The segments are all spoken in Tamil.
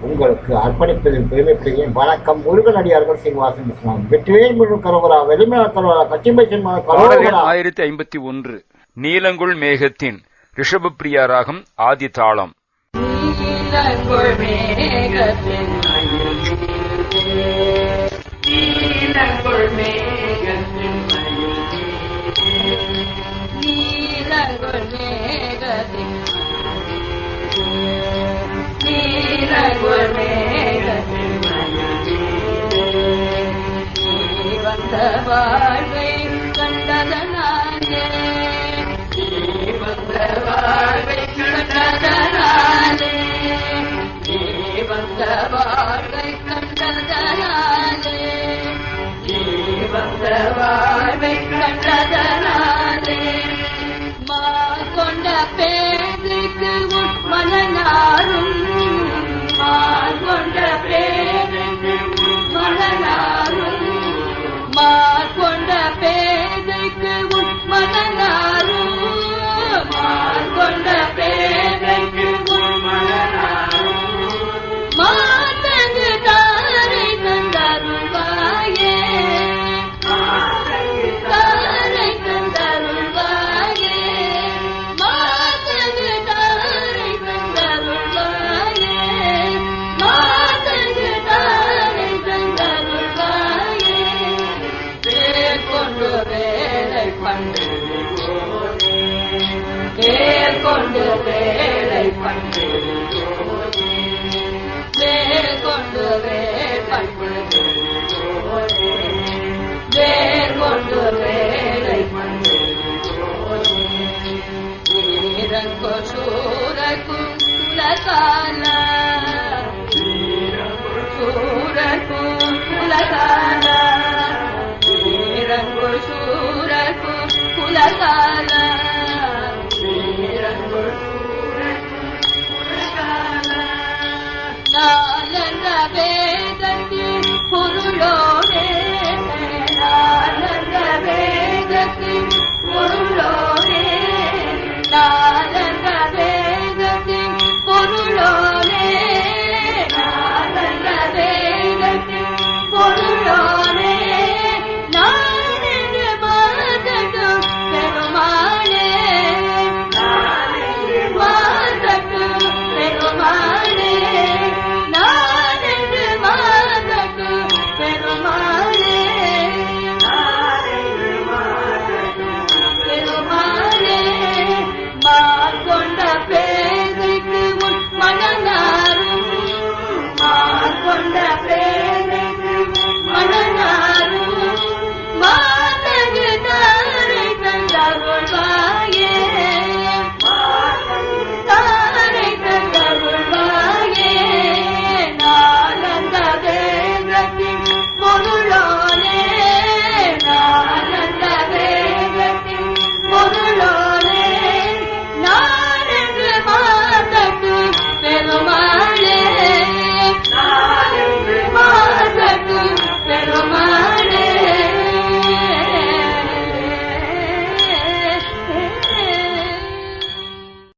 உங்களுக்கு அர்ப்பணிப்பதில் பெருமைப்படுகிறேன் வணக்கம். முருகனடியார்கள் சீனிவாசன் இஸ்லாம் வெற்றிவேல் முழு கரோகரா வெளிமல கரோகரா எண் கரோகரா ஆயிரத்தி ஐம்பத்தி ஒன்று நீலங்குள் மேகத்தின் ரிஷபப்பிரியா ராகம் ஆதி தாளம். நீலங்குள் மேகத்தின் வாழ்வை கண்டதனாலே. வந்த வாழ்வை கண்டதனாலே. வந்த வாழ்வை கண்டதனாலே. வந்த வாழ்வை கண்டதனாலே. மா கொண்ட பேருக்கு உட்மனாரும்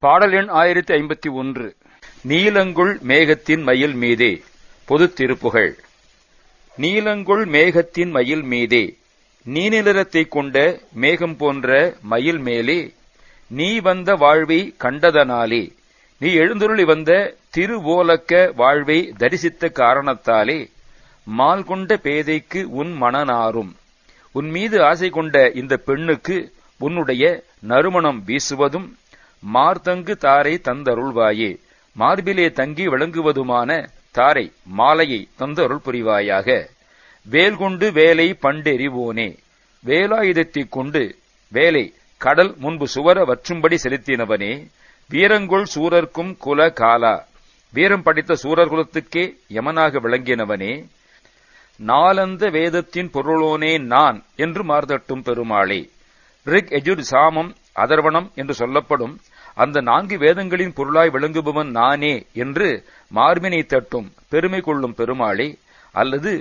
பாடல் எண் ஆயிரத்தி ஐம்பத்தி ஒன்று. நீலங்குள் மேகத்தின் மயில் மீதே. பொது திருப்புகழ் நீலங்குள் மேகத்தின் மயில் மீதே. நீநிலத்தை கொண்ட மேகம் போன்ற மயில் மேலே. நீ வந்த வாழ்வை கண்டதனாலே. நீ எழுந்துருளி வந்த திருவோலக்க வாழ்வை தரிசித்த காரணத்தாலே. மால் கொண்ட பேதைக்கு உன் மனநாரும். உன் மீது ஆசை கொண்ட இந்த பெண்ணுக்கு உன்னுடைய நறுமணம் வீசுவதும் மார்தங்கு தாரை தந்தருள்வாயே. மார்பிலே தங்கி விளங்குவதுமான தாரை மாலையை தந்தருள் புரிவாயாக. வேல்கொண்டு வேலை பண்டெறிவோனே. வேலாயுதத்தைக் கொண்டு வேலை கடல் முன்பு சுவர வற்றும்படி செலுத்தினவனே. வீரங்கொள் சூரர்க்கும் குல காலா. வீரம் படித்த சூரர்குலத்துக்கே யமனாக விளங்கினவனே. நாலந்த வேதத்தின் பொருளோனே நான் என்று மார்தட்டும் பெருமாளே. ரிக் எஜுர் சாமம் அதர்வனம் என்று சொல்லப்படும் அந்த நான்கு வேதங்களின் பொருளாய் விளங்குபவன் நானே என்று மார்பினை தட்டும் பெருமை கொள்ளும் பெருமாளே அல்லது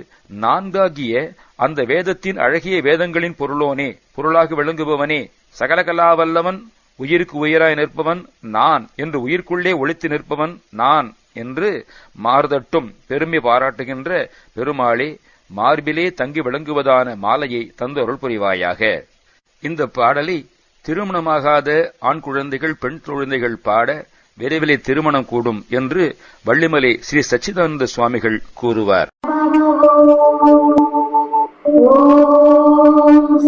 நான்காகிய அந்த வேதத்தின் அழகிய வேதங்களின் பொருளோனே பொருளாக விளங்குபவனே சகலகலாவல்லவன் உயிருக்கு உயிராய் நிற்பவன் நான் என்று உயிர்க்குள்ளே ஒழித்து நிற்பவன் நான் என்று மார்தட்டும் பெருமை பாராட்டுகின்ற பெருமாளே மார்பிலே தங்கி விளங்குவதான மாலையை தந்து அருள் புரிவாயாக. இந்த பாடலை திருமணமாகாத ஆண் குழந்தைகள் பெண் குழந்தைகள் பாட விரைவிலே திருமணம் கூடும் என்று வள்ளிமலை ஸ்ரீ சச்சிதானந்த சுவாமிகள் கூறுவார்.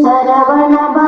சரவணபா